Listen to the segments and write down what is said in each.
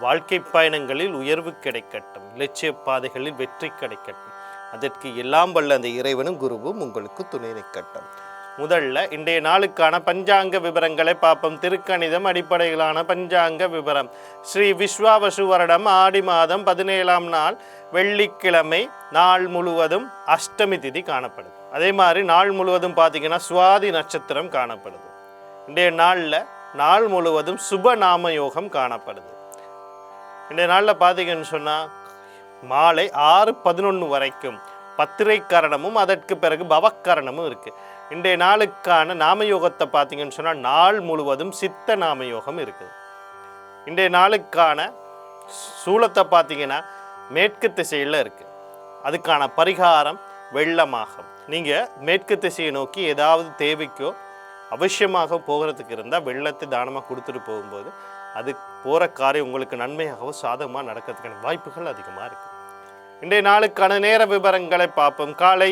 வாழ்க்கை பயணங்களில் உயர்வு கிடைக்கட்டும் இலட்சிய பாதைகளில் வெற்றி கிடைக்கட்டும். அதற்கு எல்லாம் வல்ல அந்த இறைவனும் குருவும் உங்களுக்கு துணை நிற்கட்டும். முதல்ல இன்றைய நாளுக்கான பஞ்சாங்க விவரங்களை பார்ப்போம். திருக்கணிதம் அடிப்படையிலான பஞ்சாங்க விவரம் ஸ்ரீ விஸ்வாவசு வருடம் ஆடி மாதம் பதினேழாம் நாள் வெள்ளிக்கிழமை நாள் முழுவதும் அஷ்டமி திதி காணப்படுது. அதே மாதிரி நாள் முழுவதும் பார்த்தீங்கன்னா சுவாதி நட்சத்திரம் காணப்படுது. இன்றைய நாளில் நாள் முழுவதும் சுப நாம யோகம் காணப்படுது. இன்றைய நாளில் பார்த்தீங்கன்னு சொன்னால் மாலை ஆறு பதினொன்று வரைக்கும் பத்திரை கரணமும் அதற்கு பிறகு பவக்கரணமும் இருக்குது இன்றைய நாளுக்கான நாமயோகத்தை பார்த்தீங்கன்னு சொன்னால் நாள் முழுவதும் சித்த நாமயோகம் இருக்குது. இன்றைய நாளுக்கான சூளத்தை பார்த்தீங்கன்னா மேற்கு திசையில் இருக்குது அதுக்கான பரிகாரம் வெள்ளமாகும். நீங்கள் மேற்கு திசையை நோக்கி ஏதாவது தேவைக்கோ அவசியமாக போகிறதுக்கு இருந்தால் வெள்ளத்தை தானமாக கொடுத்துட்டு போகும்போது அது போகிற காரியம் உங்களுக்கு நன்மையாகவும் சாதகமாக நடக்கிறதுக்கான வாய்ப்புகள் அதிகமாக இருக்குது இன்றைய நாளுக்கான நேர விவரங்களை பார்ப்போம். காலை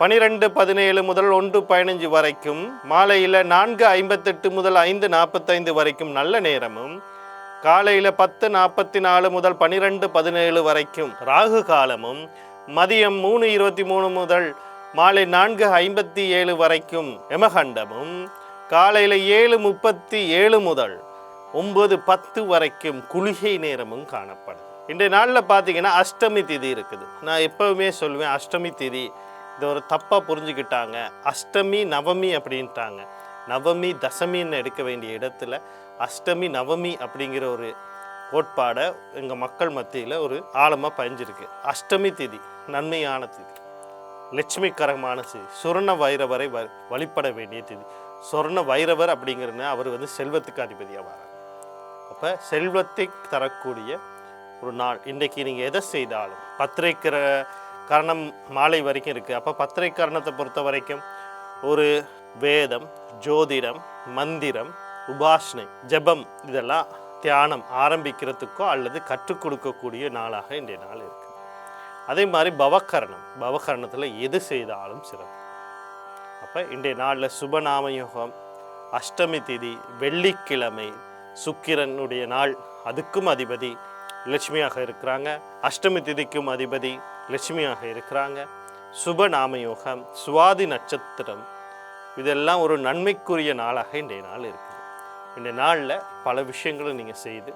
பனிரெண்டு பதினேழு முதல் ஒன்று பதினஞ்சு வரைக்கும் மாலையில் நான்கு ஐம்பத்தெட்டு முதல் ஐந்து நாற்பத்தைந்து வரைக்கும் நல்ல நேரமும் காலையில் பத்து நாற்பத்தி நாலு முதல் பனிரெண்டு பதினேழு வரைக்கும் ராகு காலமும் மதியம் மூணு இருபத்தி மூணு முதல் மாலை நான்கு ஐம்பத்தி ஏழு வரைக்கும் யமகண்டமும் காலையில் ஏழு முப்பத்தி ஏழு முதல் ஒன்பது பத்து வரைக்கும் குளிகை நேரமும் காணப்படும். இன்றைய நாளில் பார்த்தீங்கன்னா அஷ்டமி திதி இருக்குது. நான் எப்போவுமே சொல்லுவேன் அஷ்டமி திதி. இதை ஒரு தப்பாக புரிஞ்சுக்கிட்டாங்க. அஷ்டமி நவமி அப்படின்ட்டாங்க. நவமி தசமின்னு எடுக்க வேண்டிய இடத்துல அஷ்டமி நவமி அப்படிங்கிற ஒரு கோட்பாடை எங்கள் மக்கள் மத்தியில் ஒரு ஆழமாக பயஞ்சிருக்கு அஷ்டமி திதி நன்மையான திதி. லட்சுமிகரமான திதி. சுரண வைரவரை வ வழிபட வேண்டிய திதி. சொர்ண வைரவர் அப்படிங்கிறன அவர் வந்து செல்வத்துக்கு அதிபதியாக வரார் அப்போ செல்வத்தை தரக்கூடிய ஒரு நாள். இன்றைக்கி நீங்கள் எதை செய்தாலும் பத்திரை கிர கரணம் மாலை வரைக்கும் இருக்குது அப்போ பத்திரை கரணத்தை பொறுத்த வரைக்கும் ஒரு வேதம் ஜோதிடம் மந்திரம் உபாசனை ஜெபம் இதெல்லாம் தியானம் ஆரம்பிக்கிறதுக்கோ அல்லது கற்றுக் கொடுக்கக்கூடிய நாளாக இன்றைய நாள் இருக்குது அதே மாதிரி பவக்கரணம் பவகரணத்தில் எது செய்தாலும் சிறப்பு. அப்போ இன்றைய நாளில் சுபநாமயோகம் அஷ்டமி திதி வெள்ளிக்கிழமை சுக்கிரனுடைய நாள் அதுக்கும் அதிபதி லட்சுமியாக இருக்கிறாங்க. அஷ்டமி திதிக்கும் அதிபதி லட்சுமியாக இருக்கிறாங்க. சுப நாமயோகம் சுவாதி நட்சத்திரம் இதெல்லாம் ஒரு நன்மைக்குரிய நாளாக இன்றைய நாள் இருக்குது. இந்த நாளில் பல விஷயங்களும் நீங்கள் செய்து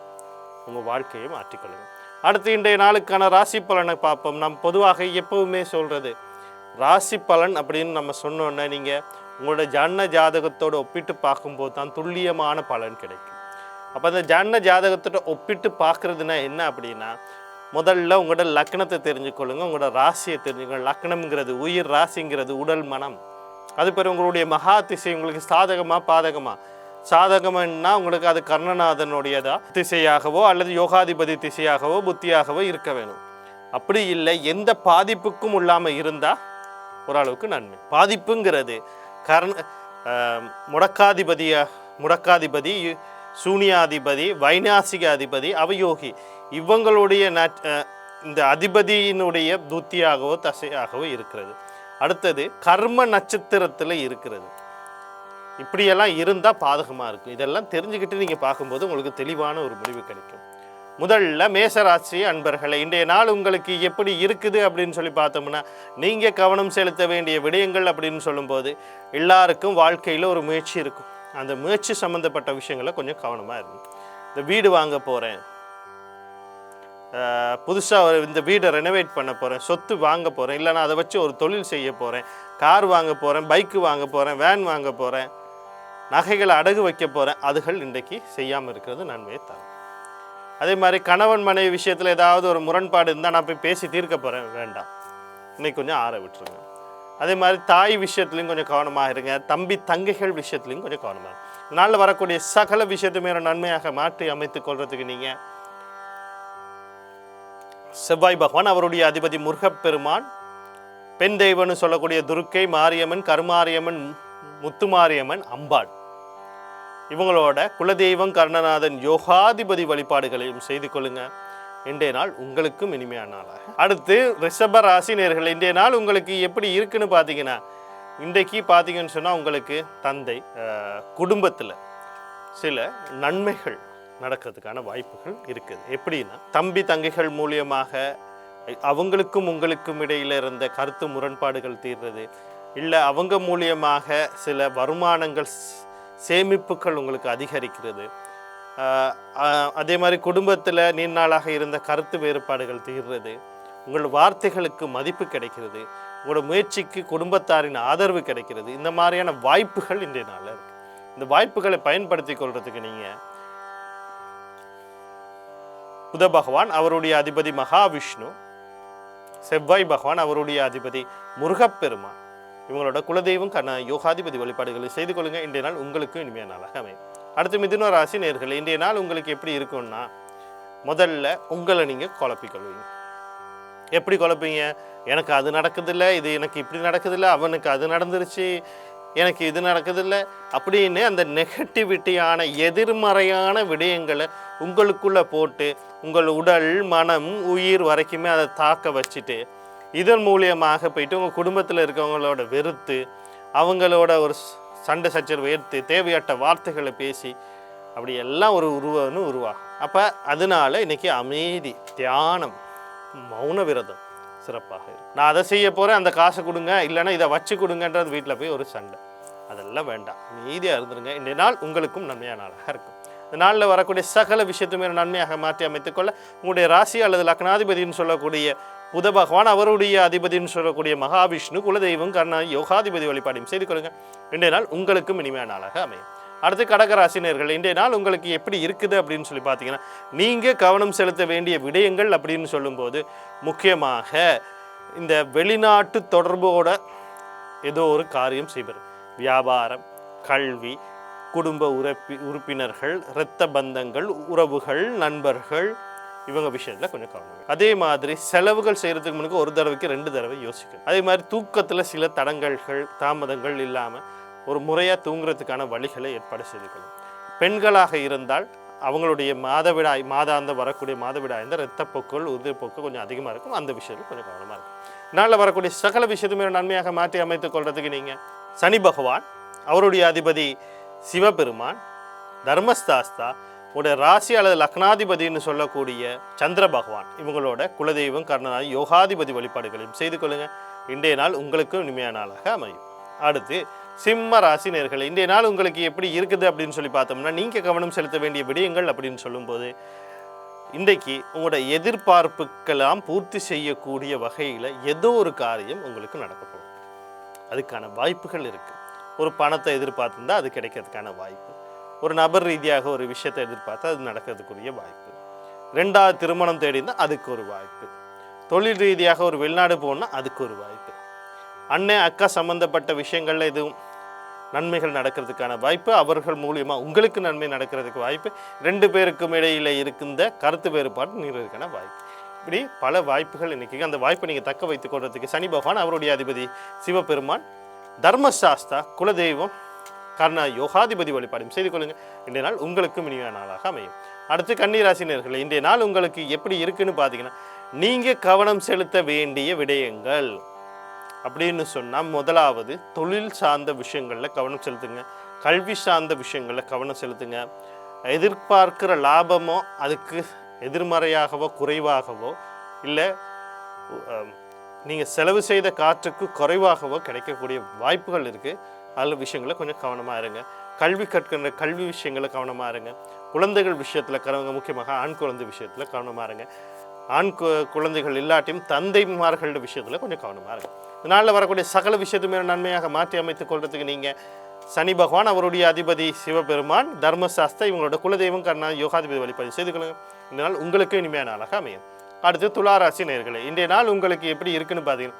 உங்கள் வாழ்க்கையை மாற்றிக்கொள்ளுங்கள் அடுத்து இன்றைய நாளுக்கான ராசி பலனை பார்ப்போம். நம் பொதுவாக எப்பவுமே சொல்கிறது ராசி பலன் அப்படின்னு நம்ம சொன்னோன்னே நீங்கள் உங்களோட ஜன்ன ஜாதகத்தோடு ஒப்பிட்டு பார்க்கும்போது தான் துல்லியமான பலன் கிடைக்கும். அப்போ அந்த ஜன்ன ஜாதகத்தோட ஒப்பிட்டு பார்க்குறதுனா என்ன அப்படின்னா முதல்ல உங்களோட லக்னத்தை தெரிஞ்சுக்கொள்ளுங்க உங்களோட ராசியை தெரிஞ்சுக்கொள்ளுங்க. லக்னம்ங்கிறது உயிர் ராசிங்கிறது உடல் மனம். அது பிறகு உங்களுடைய மகா திசை உங்களுக்கு சாதகமாக பாதகமாக சாதகம்னா உங்களுக்கு அது கர்ணநாதனுடையதா? திசையாகவோ அல்லது யோகாதிபதி திசையாகவோ புத்தியாகவோ இருக்க வேணும். அப்படி இல்லை எந்த பாதிப்புக்கும் இல்லாமல் இருந்தால் ஓரளவுக்கு நன்மை. பாதிப்புங்கிறது கர்ண ஆஹ், முடக்காதிபதிய முடக்காதிபதி சூனியாதிபதி வைநாசிக அதிபதி அவயோகி. இவங்களுடைய இந்த அதிபதியினுடைய புத்தியாகவோ தசையாகவோ இருக்கிறது. அடுத்தது கர்ம நட்சத்திரத்தில் இருக்கிறது. இப்படியெல்லாம் இருந்தால் பாதகமாக இருக்கும். இதெல்லாம் தெரிஞ்சுக்கிட்டு நீங்கள் பார்க்கும்போது உங்களுக்கு தெளிவான ஒரு முடிவு கிடைக்கும். முதல்ல மேசராசி அன்பர்களை இன்றைய நாள் உங்களுக்கு எப்படி இருக்குது அப்படின்னு சொல்லி பார்த்தோம்னா நீங்கள் கவனம் செலுத்த வேண்டிய விடயங்கள் அப்படின்னு சொல்லும்போது எல்லாருக்கும் வாழ்க்கையில் ஒரு முயற்சி இருக்கும். அந்த முயற்சி சம்மந்தப்பட்ட விஷயங்களை கொஞ்சம் கவனமாக இருக்கும் இந்த வீடு வாங்க போகிறேன் புதுசாக இந்த வீடை ரெனோவேட் பண்ண போகிறேன் சொத்து வாங்க போகிறேன் இல்லைன்னா அதை வச்சு ஒரு தொழில் செய்ய போகிறேன் கார் வாங்க போகிறேன் பைக்கு வாங்க போகிறேன் வேன் வாங்க போகிறேன் நகைகளை அடகு வைக்க போகிறேன் அதுகள் இன்றைக்கு செய்யாமல் இருக்கிறது நன்மையை தரும். அதே மாதிரி கணவன் மனைவி விஷயத்தில் ஏதாவது ஒரு முரண்பாடு இருந்தால் நான் போய் பேசி தீர்க்க போகிறேன் வேண்டாம். இன்னைக்கு கொஞ்சம் ஆற விட்டுருங்க. அதே மாதிரி தாய் விஷயத்துலையும் கொஞ்சம் கவனமாக இருங்க. தம்பி தங்கைகள் விஷயத்துலையும் கொஞ்சம் கவனமாக இருங்க. வரக்கூடிய சகல விஷயத்தையுமே ஒரு நன்மையாக மாற்றி அமைத்துக் கொள்றதுக்கு நீங்கள் செவ்வாய் பகவான் அவருடைய அதிபதி முருகப்பெருமான் பெண் தெய்வம்னு சொல்லக்கூடிய துர்க்கை மாரியம்மன் கருமாரியம்மன் முத்துமாரியம்மன் அம்பாள். இவங்களோட குலதெய்வம் கர்ணநாதன் யோகாதிபதி வழிபாடுகளையும் செய்து கொள்ளுங்கள் இன்றைய நாள் உங்களுக்கும் இனிமையான நாளாக. அடுத்து ரிஷப ராசி நேர்கள் இன்றைய நாள் உங்களுக்கு எப்படி இருக்குன்னு பார்த்தீங்கன்னா இன்றைக்கு பார்த்தீங்கன்னு சொன்னால் உங்களுக்கு தந்தை குடும்பத்தில் சில நன்மைகள் நடக்கிறதுக்கான வாய்ப்புகள் இருக்குது. எப்படின்னா தம்பி தங்கைகள் மூலியமாக அவங்களுக்கும் உங்களுக்கும் இடையில் இருந்த கருத்து முரண்பாடுகள் தீர்றது இல்லை அவங்க மூலியமாக சில வருமானங்கள் சேமிப்புகள் உங்களுக்கு அதிகரிக்கிறது அதே மாதிரி குடும்பத்தில் நீண்ட நாளாக இருந்த கருத்து வேறுபாடுகள் தீர்றது உங்கள் வார்த்தைகளுக்கு மதிப்பு கிடைக்கிறது உங்களோட முயற்சிக்கு குடும்பத்தாரின் ஆதரவு கிடைக்கிறது இந்த மாதிரியான வாய்ப்புகள் இன்றைய நாளில் இருக்குது இந்த வாய்ப்புகளை பயன்படுத்தி கொள்றதுக்கு நீங்கள் புத பகவான் அவருடைய அதிபதி மகாவிஷ்ணு செவ்வாய் பகவான் அவருடைய அதிபதி முருகப்பெருமான் இவங்களோட குலதெய்வம் கண்ண யோகாதிபதி வழிபாடுகளை செய்து கொள்ளுங்க. இன்றைய நாள் உங்களுக்கும் இனிமையான நாளாக அமையும். அடுத்து மிதுன ராசி நேர்கள் இன்றைய நாள் உங்களுக்கு எப்படி இருக்கும்னா முதல்ல உங்களை நீங்கள் குழப்பிக்கொள்வீங்க. எப்படி குழப்பீங்க? எனக்கு அது நடக்குதில்ல இது எனக்கு இப்படி நடக்குதில்ல அவனுக்கு அது நடந்துருச்சு எனக்கு இது நடக்குதில்ல அப்படின்னு அந்த நெகட்டிவிட்டியான எதிர்மறையான விடயங்களை உங்களுக்குள்ளே போட்டு உங்கள் உடல் மனம் உயிர் வரைக்குமே அதை தாக்க வச்சுட்டு இதன் மூலியமாக போயிட்டு உங்கள் குடும்பத்தில் இருக்கவங்களோட வெறுத்து அவங்களோட ஒரு சண்டை சச்சரவு ஏற்று தேவையற்ற வார்த்தைகளை பேசி அப்படி எல்லாம் ஒரு உருவம்னு உருவாகும். அப்போ அதனால இன்னைக்கு அமைதி தியானம் மௌன விரதம் சிறப்பாக இருக்கும். நான் அதை செய்ய போகிறேன் அந்த காசை கொடுங்க இல்லைன்னா இதை வச்சு கொடுங்கன்றது வீட்டில் போய் ஒரு சண்டை. அதெல்லாம் வேண்டாம். அமைதியாக இருந்துருங்க. இன்றைய நாள் உங்களுக்கும் நன்மையான நாளாக இருக்கும். இந்த நாளில் வரக்கூடிய சகல விஷயத்துமே நன்மையாக மாற்றி அமைத்துக்கொள்ள உங்களுடைய ராசி அல்லது லக்னாதிபதினு சொல்லக்கூடிய புத பகவான் அவருடைய அதிபதினு சொல்லக்கூடிய மகாவிஷ்ணு குலதெய்வம் கர்ண யோகாதிபதி வழிபாடையும் செய்து கொள்ளுங்க. இன்றைய நாள் உங்களுக்கும் இனிமையான நாளாக அமையும். அடுத்து கடகராசினியர்கள் இன்றைய நாள் உங்களுக்கு எப்படி இருக்குது அப்படின்னு சொல்லி பார்த்தீங்கன்னா நீங்கள் கவனம் செலுத்த வேண்டிய விடயங்கள் அப்படின்னு சொல்லும்போது முக்கியமாக இந்த வெளிநாட்டு தொடர்போட ஏதோ ஒரு காரியம் செய்வது. வியாபாரம் கல்வி குடும்ப உறுப்பி உறுப்பினர்கள் இரத்த பந்தங்கள் உறவுகள் நண்பர்கள் இவங்க விஷயத்தில் கொஞ்சம் கவனம் அதே மாதிரி செலவுகள் செய்கிறதுக்கு முன்னுக்கு ஒரு தடவைக்கு ரெண்டு தடவை யோசிக்கணும். அதே மாதிரி தூக்கத்தில் சில தடங்கல்கள் தாமதங்கள் இல்லாமல் ஒரு முறையாக தூங்குறதுக்கான வழிகளை ஏற்பாடு செய்துக்கணும். பெண்களாக இருந்தால் அவங்களுடைய மாதவிடாய் மாதாந்த வரக்கூடிய மாதவிடாய் இந்த இரத்தப்போக்குகள் உதிர்ப்போக்கு கொஞ்சம் அதிகமாக இருக்கும். அந்த விஷயத்தில் கொஞ்சம் கவனமாக இருக்கும் நாளில் வரக்கூடிய சகல விஷயத்துமே நன்மையாக மாற்றி அமைத்துக் கொள்றதுக்கு நீங்கள் சனி பகவான் அவருடைய அதிபதி சிவபெருமான் தர்மஸ்தாஸ்தா உடைய ராசி அல்லது லக்னாதிபதினு சொல்லக்கூடிய சந்திர பகவான் இவங்களோட குலதெய்வம் கர்ணனாய் யோகாதிபதி வழிபாடுகளையும் செய்து கொள்ளுங்கள் இன்றைய நாள் உங்களுக்கும் இனிமையான நாளாக அமையும். அடுத்து சிம்ம ராசி நேர்களை இன்றைய நாள் உங்களுக்கு எப்படி இருக்குது அப்படின்னு சொல்லி பார்த்தோம்னா நீங்கள் கவனம் செலுத்த வேண்டிய விடயங்கள் அப்படின்னு சொல்லும்போது இன்றைக்கு உங்களோட எதிர்பார்ப்புக்கெல்லாம் பூர்த்தி செய்யக்கூடிய வகையில் ஏதோ ஒரு காரியம் உங்களுக்கு நடக்க அதுக்கான வாய்ப்புகள் இருக்குது ஒரு பணத்தை எதிர்பார்த்துருந்தா அது கிடைக்கிறதுக்கான வாய்ப்பு. ஒரு நபர் ரீதியாக ஒரு விஷயத்தை எதிர்பார்த்தா அது நடக்கிறதுக்குரிய வாய்ப்பு. ரெண்டாவது திருமணம் தேடினா அதுக்கு ஒரு வாய்ப்பு. தொழில் ரீதியாக ஒரு வெளிநாடு போகணுன்னா அதுக்கு ஒரு வாய்ப்பு. அண்ணன் அக்கா சம்மந்தப்பட்ட விஷயங்களில் எதுவும் நன்மைகள் நடக்கிறதுக்கான வாய்ப்பு அவர்கள் மூலியமாக உங்களுக்கு நன்மை நடக்கிறதுக்கு வாய்ப்பு ரெண்டு பேருக்கும் இடையில் இருக்கின்ற கருத்து வேறுபாடு நீங்கிறதுக்கான வாய்ப்பு. இப்படி பல வாய்ப்புகள் இன்றைக்கி அந்த வாய்ப்பை நீங்கள் தக்க வைத்துக் கொள்றதுக்கு சனி பகவான் அவருடைய அதிபதி சிவபெருமான் தர்மசாஸ்தா குலதெய்வம் கர்ண யோகாதிபதி வழிபாடும் செய்து கொள்ளுங்கள். இன்றைய நாள் உங்களுக்கும் இனிமையான நாளாக அமையும். அடுத்து கன்னிராசினியர்கள் இன்றைய நாள் உங்களுக்கு எப்படி இருக்குன்னு பார்த்தீங்கன்னா நீங்கள் கவனம் செலுத்த வேண்டிய விடயங்கள் அப்படின்னு சொன்னால் முதலாவது தொழில் சார்ந்த விஷயங்களில் கவனம் செலுத்துங்க. கல்வி சார்ந்த விஷயங்களில் கவனம் செலுத்துங்க. எதிர்பார்க்கிற லாபமோ அதுக்கு எதிர்மறையாகவோ குறைவாகவோ இல்லை நீங்கள் செலவு செய்த காற்றுக்கு குறைவாகவோ கிடைக்கக்கூடிய வாய்ப்புகள் இருக்குது அதில் விஷயங்களை கொஞ்சம் கவனமாக இருங்க. கல்வி கற்கின்ற கல்வி விஷயங்களை கவனமாக இருங்க. குழந்தைகள் விஷயத்தில் கவனங்க முக்கியமாக ஆண் குழந்தை விஷயத்தில் கவனமாக இருங்க. ஆண் கு- குழந்தைகள் இல்லாட்டியும் தந்தைமார்களோட விஷயத்தில் கொஞ்சம் கவனமாக இருங்க. இதனால் வரக்கூடிய சகல விஷயத்துமே நன்மையாக மாற்றி அமைத்துக் கொள்றதுக்கு நீங்கள் சனி பகவான் அவருடைய அதிபதி சிவபெருமான் தர்மசாஸ்திர இவங்களோட குலதெய்வம் கர்ணா யோகாதிபதி வழிபாடு செய்து கொள்ளுங்க இந்த நாள் உங்களுக்கு இனிமையான நாளாக அமையும். அடுத்து துளாராசி நேர்களை இன்றைய நாள் உங்களுக்கு எப்படி இருக்குன்னு பார்த்தீங்கன்னா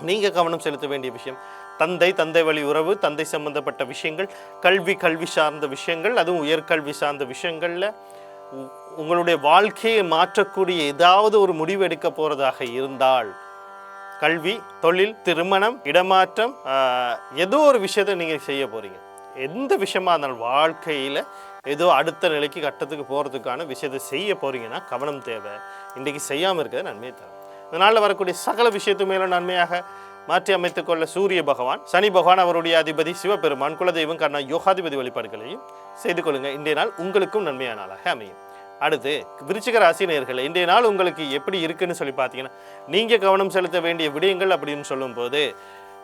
நீங்கள் கவனம் செலுத்த வேண்டிய விஷயம் தந்தை தந்தை வழி உறவு தந்தை சம்பந்தப்பட்ட விஷயங்கள் கல்வி கல்வி சார்ந்த விஷயங்கள் அதுவும் உயர்கல்வி சார்ந்த விஷயங்களில் உ- உங்களுடைய வாழ்க்கையை மாற்றக்கூடிய ஏதாவது ஒரு முடிவு எடுக்க போகிறதாக இருந்தால் கல்வி தொழில் திருமணம் இடமாற்றம் ஆஹ், ஏதோ ஒரு விஷயத்தை நீங்கள் செய்ய போகிறீங்க எந்த விஷயமா இருந்தாலும் வாழ்க்கையில் ஏதோ அடுத்த நிலைக்கு கட்டத்துக்கு போகிறதுக்கான விஷயத்தை செய்ய போகிறீங்கன்னா கவனம் தேவை. இன்றைக்கி செய்யாமல் இருக்கிறது நன்மையை தரும். இதனால் வரக்கூடிய சகல விஷயத்து மேலும் நன்மையாக மாற்றி அமைத்துக் கொள்ள சூரிய பகவான் சனி பகவான் அவருடைய அதிபதி சிவபெருமான் குலதெய்வம் கர்ணா யோகாதிபதி வழிபாடுகளையும் செய்து கொள்ளுங்க. இன்றைய நாள் உங்களுக்கும் நன்மையான நாளாக அமையும். அடுத்து விருச்சிக ராசி நேர்களை இன்றைய நாள் உங்களுக்கு எப்படி இருக்குன்னு சொல்லி பார்த்தீங்கன்னா நீங்கள் கவனம் செலுத்த வேண்டிய விடயங்கள் அப்படின்னு சொல்லும்போது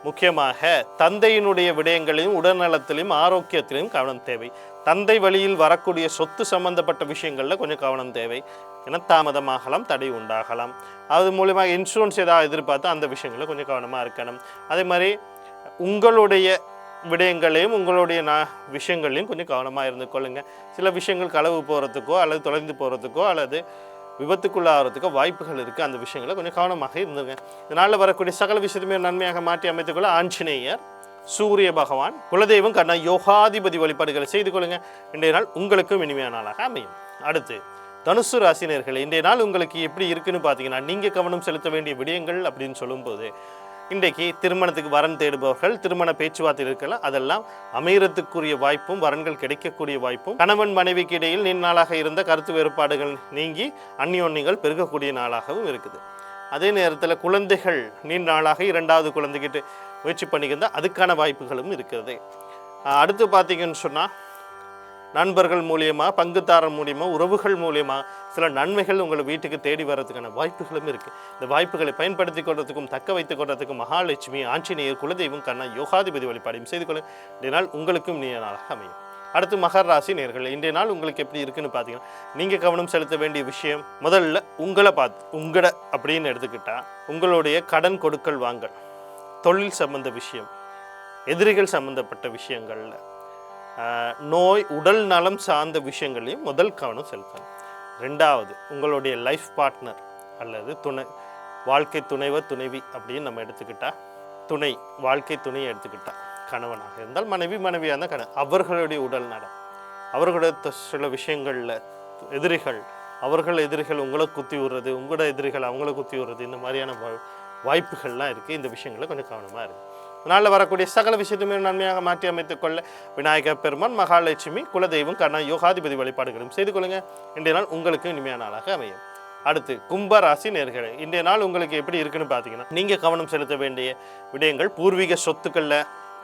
முக்கியமாக தந்தையினுடைய விடயங்களையும் உடல்நலத்திலையும் ஆரோக்கியத்திலையும் கவனம் தேவை. தந்தை வழியில் வரக்கூடிய சொத்து சம்பந்தப்பட்ட விஷயங்களில் கொஞ்சம் கவனம் தேவை. ஏன்னா தாமதமாகலாம் தடை உண்டாகலாம். அது மூலயமா இன்சூரன்ஸ் ஏதாவது எதிர்பார்த்து அந்த விஷயங்களில் கொஞ்சம் கவனமாக இருக்கணும். அதே மாதிரி உங்களுடைய விடயங்களையும் உங்களுடைய நா விஷயங்களையும் கொஞ்சம் கவனமாக இருந்து கொள்ளுங்கள் சில விஷயங்கள் களவு போகிறதுக்கோ அல்லது தொலைந்து போகிறதுக்கோ அல்லது விபத்துக்குள்ளாகிறதுக்கு வாய்ப்புகள் இருக்குது அந்த விஷயங்களை கொஞ்சம் கவனமாக இருந்துங்க. இதனால் வரக்கூடிய சகல விஷயத்துமே நன்மையாக மாற்றி அமைத்துக்கொள்ள ஆஞ்சநேயர் சூரிய பகவான் குலதெய்வம் கண்ணா யோகாதிபதி வழிபாடுகளை செய்து கொள்ளுங்க. இன்றைய நாள் உங்களுக்கும் இனிமையான நாளாக அமையும். அடுத்து தனுசு ராசினியர்கள் இன்றைய நாள் உங்களுக்கு எப்படி இருக்குன்னு பார்த்தீங்கன்னா நீங்கள் கவனம் செலுத்த வேண்டிய விடயங்கள் அப்படின்னு சொல்லும்போது இன்றைக்கு திருமணத்துக்கு வரன் தேடுபவர்கள் திருமண பேச்சுவார்த்தை இருக்கலாம் அதெல்லாம் அமீரத்துக்குரிய வாய்ப்பும் வரன்கள் கிடைக்கக்கூடிய வாய்ப்பும். கணவன் மனைவிக்கு இடையில் நீண்ட நாளாக இருந்த கருத்து வேறுபாடுகள் நீங்கி அந்யோன்யங்கள் பெருகக்கூடிய நாளாகவும் இருக்குது. அதே நேரத்தில் குழந்தைகள் நீண்ட நாளாக இரண்டாவது குழந்தைகிட்ட முயற்சி பண்ணிக்கிருந்தா அதுக்கான வாய்ப்புகளும் இருக்கிறது. அடுத்து பார்த்தீங்கன்னு சொன்னால் நண்பர்கள் மூலியமாக பங்குதாரர் மூலியமாக உறவுகள் மூலியமாக சில நன்மைகள் உங்கள் வீட்டுக்கு தேடி வர்றதுக்கான வாய்ப்புகளும் இருக்குது இந்த வாய்ப்புகளை பயன்படுத்தி கொள்றதுக்கும் தக்க வைத்துக் கொள்றதுக்கும் மகாலட்சுமி ஆஞ்சநேயர் குலதெய்வம் கண்ணா யோகாதிபதி வழிபாடையும் செய்து கொள்ள. இன்றைய நாள் உங்களுக்கும் நீ நாளாக அமையும். அடுத்து மகர் ராசி நேர்கள் இன்றைய நாள் உங்களுக்கு எப்படி இருக்குன்னு பார்த்தீங்கன்னா நீங்கள் கவனம் செலுத்த வேண்டிய விஷயம் முதல்ல உங்களை பார்த்து உங்களை அப்படின்னு எடுத்துக்கிட்டால் உங்களுடைய கடன் கொடுக்கல் வாங்கல் தொழில் சம்பந்த விஷயம் எதிரிகள் சம்பந்தப்பட்ட விஷயங்களில். நோய் உடல் நலம் சார்ந்த விஷயங்களையும் முதல் கவனம் செலுத்தணும். ரெண்டாவது உங்களுடைய லைஃப் பார்ட்னர் அல்லது துணை வாழ்க்கை துணைவர் துணைவி அப்படின்னு நம்ம எடுத்துக்கிட்டால் துணை வாழ்க்கை துணையை எடுத்துக்கிட்டா கணவனாக இருந்தால் மனைவி மனைவியாக இருந்தால் கணவன் அவர்களுடைய உடல் நலம். அவர்களுடைய சில விஷயங்களில் எதிரிகள் அவர்கள் எதிரிகள் உங்களை குத்தி விடுறது உங்களோட எதிரிகள் அவங்கள குத்தி விடுறது இந்த மாதிரியான வா- வாய்ப்புகள்லாம் இருக்குது இந்த விஷயங்களை கொஞ்சம் கவனமாக இருக்குது நாளில் வரக்கூடிய சகல விஷயத்துமே நன்மையாக மாற்றி அமைத்துக் கொள்ள விநாயகர் பெருமான் மகாலட்சுமி குலதெய்வம் கண்ணா யோகாதிபதி வழிபாடுகளும் செய்து கொள்ளுங்கள் இன்றைய நாள் உங்களுக்கு இனிமையான நாளாக அமையும். அடுத்து கும்பராசி நேர்களை இன்றைய நாள் உங்களுக்கு எப்படி இருக்குன்னு பார்த்தீங்கன்னா நீங்கள் கவனம் செலுத்த வேண்டிய விடயங்கள் பூர்வீக சொத்துக்களில்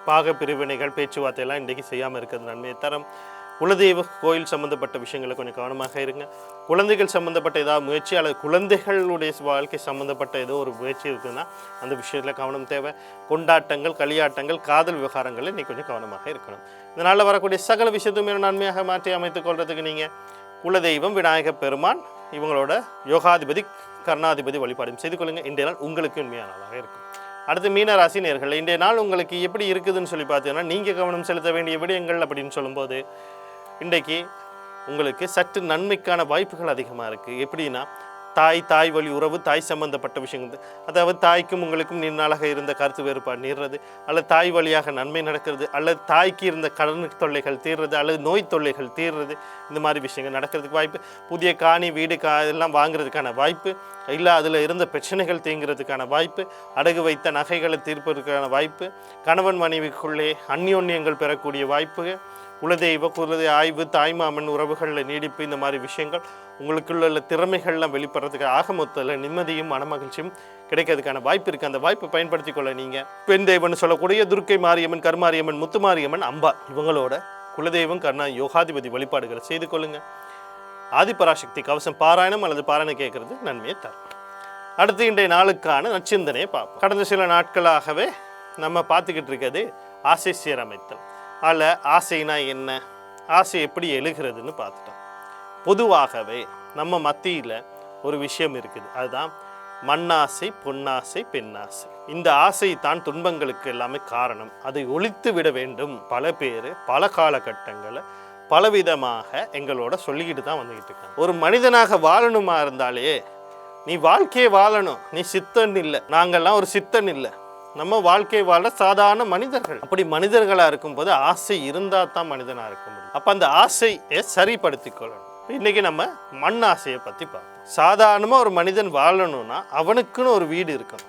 பாக பிரிவினைகள் பேச்சுவார்த்தை எல்லாம் இன்றைக்கி செய்யாமல் இருக்கிறது நன்மையை தரும். குலதெய்வ கோயில் சம்மந்தப்பட்ட விஷயங்களை கொஞ்சம் கவனமாக இருங்க. குழந்தைகள் சம்மந்தப்பட்ட ஏதாவது முயற்சி அல்லது குழந்தைகளுடைய வாழ்க்கை சம்மந்தப்பட்ட ஏதோ ஒரு முயற்சி இருக்குதுன்னா அந்த விஷயத்தில் கவனம் தேவை. கொண்டாட்டங்கள் களியாட்டங்கள் காதல் விவகாரங்களில் இன்றைக்கி கொஞ்சம் கவனமாக இருக்கணும். இதனால் வரக்கூடிய சகல விஷயத்தையுமே நன்மையாக மாற்றி அமைத்துக் கொள்றதுக்கு நீங்கள் குலதெய்வம் விநாயகப் பெருமான் இவங்களோட யோகாதிபதி கர்ணாதிபதி வழிபாடும் செய்து கொள்ளுங்கள் இன்றைய நாள் உங்களுக்கு உண்மையான நாளாக இருக்கும். அடுத்து மீனராசி நேர்கள் இன்றைய நாள் உங்களுக்கு எப்படி இருக்குதுன்னு சொல்லி பார்த்தீங்கன்னா நீங்கள் கவனம் செலுத்த வேண்டிய விடயங்கள் அப்படின்னு சொல்லும்போது இன்றைக்கு உங்களுக்கு சற்று நன்மைக்கான வாய்ப்புகள் அதிகமாக இருக்குது எப்படின்னா தாய் தாய் வழி உறவு தாய் சம்பந்தப்பட்ட விஷயங்கள். அதாவது தாய்க்கும் உங்களுக்கும் நீர்நாளாக இருந்த கருத்து வேறுபாடு நீர்றது அல்லது தாய் வழியாக நன்மை நடக்கிறது அல்லது தாய்க்கு இருந்த கடன் தொல்லைகள் தீர்றது அல்லது நோய் தொல்லைகள் தீர்றது இந்த மாதிரி விஷயங்கள் நடக்கிறதுக்கு வாய்ப்பு. புதிய காணி வீடு கா இதெல்லாம் வாங்குறதுக்கான வாய்ப்பு. இல்லை அதில் இருந்த பிரச்சனைகள் தீங்கிறதுக்கான வாய்ப்பு. அடகு வைத்த நகைகளை தீர்ப்பதற்கான வாய்ப்பு. கணவன் மனைவிக்குள்ளே அந்யோன்யங்கள் பெறக்கூடிய வாய்ப்பு குலதெய்வ குலதெய்வ ஆய்வு தாய்மாமன் உறவுகளில் நீடிப்பு இந்த மாதிரி விஷயங்கள். உங்களுக்குள்ள உள்ள திறமைகள்லாம் வெளிப்படுறதுக்கு ஆக மொத்தத்தில் நிம்மதியும் மனமகிழ்ச்சியும் கிடைக்கிறதுக்கான வாய்ப்பு இருக்குது அந்த வாய்ப்பை பயன்படுத்தி கொள்ள நீங்கள் பெண் தெய்வம்னு சொல்லக்கூடிய துர்க்கை மாரியம்மன் கருமாரியம்மன் முத்துமாரியம்மன் அம்பா இவங்களோட குலதெய்வம் கர்ணா யோகாதிபதி வழிபாடுகளை செய்து கொள்ளுங்கள் ஆதிபராசக்தி கவசம் பாராயணம் அல்லது பாராயணம் கேட்குறது நன்மையை தரும். அடுத்து இன்றைய நாளுக்கான நச்சிந்தனையை பார்ப்போம். கடந்த சில நாட்களாகவே நம்ம பார்த்துக்கிட்டு இருக்கிறது ஆசை சீரமைத்தல். அதில் ஆசைனா என்ன? ஆசை எப்படி எழுகிறதுன்னு பார்த்துட்டோம். பொதுவாகவே நம்ம மத்தியில் ஒரு விஷயம் இருக்குது. அதுதான் மண்ணாசை பொன்னாசை பெண்ணாசை. இந்த ஆசை தான் துன்பங்களுக்கு எல்லாமே காரணம். அதை ஒழித்து விட வேண்டும். பல பேர் பல காலகட்டங்களை பலவிதமாக எங்களோட சொல்லிக்கிட்டு தான் வந்துக்கிட்டு இருக்காங்க. ஒரு மனிதனாக வாழணுமா இருந்தாலே நீ வாழ்க்கையை வாழணும். நீ சித்தன் இல்லை. நாங்கள்லாம் ஒரு சித்தன் இல்லை. நம்ம வாழ்க்கை வாழ சாதாரண மனிதர்கள். அப்படி மனிதர்களாக இருக்கும்போது ஆசை இருந்தால் தான் மனிதனாக இருக்க முடியும். அப்போ அந்த ஆசையை சரிப்படுத்திக் கொள்ளணும். இன்றைக்கி நம்ம மண் ஆசையை பற்றி பார்ப்போம். சாதாரணமாக ஒரு மனிதன் வாழணும்னா அவனுக்குன்னு ஒரு வீடு இருக்கும்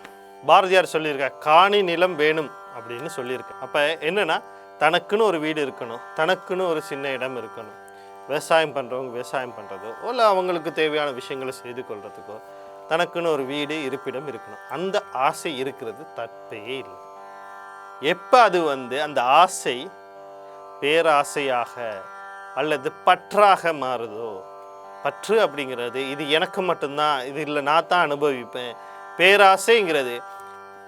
பாரதியார் சொல்லியிருக்கார் காணி நிலம் வேணும் அப்படின்னு சொல்லியிருக்க. அப்போ என்னென்னா தனக்குன்னு ஒரு வீடு இருக்கணும் தனக்குன்னு ஒரு சின்ன இடம் இருக்கணும். விவசாயம் பண்ணுறவங்க விவசாயம் பண்ணுறதோ இல்லை அவங்களுக்கு தேவையான விஷயங்களை செய்து கொள்றதுக்கோ தனக்குன்னு ஒரு வீடு இருப்பிடம் இருக்கணும். அந்த ஆசை இருக்கிறது தப்பே இல்லை. எப்போ அது வந்து அந்த ஆசை பேராசையாக அல்லது பற்றாக மாறுதோ? பற்று அப்படிங்கிறது இது எனக்கு மட்டும்தான் இது இல்லை நான் தான் அனுபவிப்பேன். பேராசைங்கிறது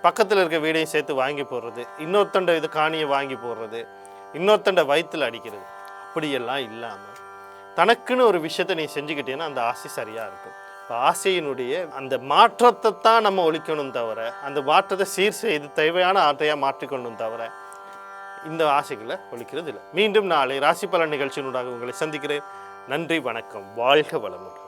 பக்கத்தில் இருக்க வீடையும் சேர்த்து வாங்கி போடுறது இன்னொருத்தண்ட இது காணியை வாங்கி போடுறது இன்னொருத்தண்ட வயிற்றில் அடிக்கிறது அப்படியெல்லாம் இல்லாமல் தனக்குன்னு ஒரு விஷயத்தை நீ செஞ்சுக்கிட்டீங்கன்னா அந்த ஆசை சரியாக இருக்கும். இப்போ ஆசையினுடைய அந்த மாற்றத்தை தான் நம்ம ஒழிக்கணும் தவிர அந்த மாற்றத்தை சீர் செய்து தேவையான ஆட்டையாக மாற்றிக்கொள்ளணும் தவிர இந்த ஆசைகளை ஒழிக்கிறது இல்லை மீண்டும் நாளை ராசி பலன் நிகழ்ச்சியினூடாக உங்களை சந்திக்கிறேன். நன்றி வணக்கம். வாழ்க வளமுடன்.